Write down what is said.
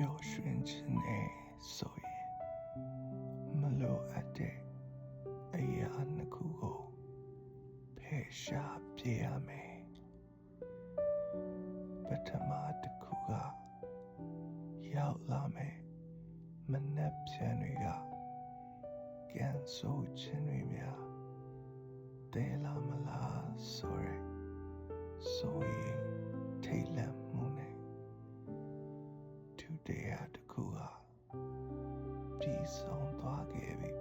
ပျော်ရွှင်ခြင်းနဲ့ဆိုရင်မလိုအပ်တဲ့အရာနှစ်ခုကိုဖယ်ရှားပြရမယ်ပထမတစ်ခုကရောက်လာမယ်မနှက်ဖြန်တွေကကန်ဆိုးခြင်းတွေများတဲလာမလားဆိုရယ်ဆိုရ တရားတစ်ခုဟာပြီးဆုံးသွားခဲ့ပြီ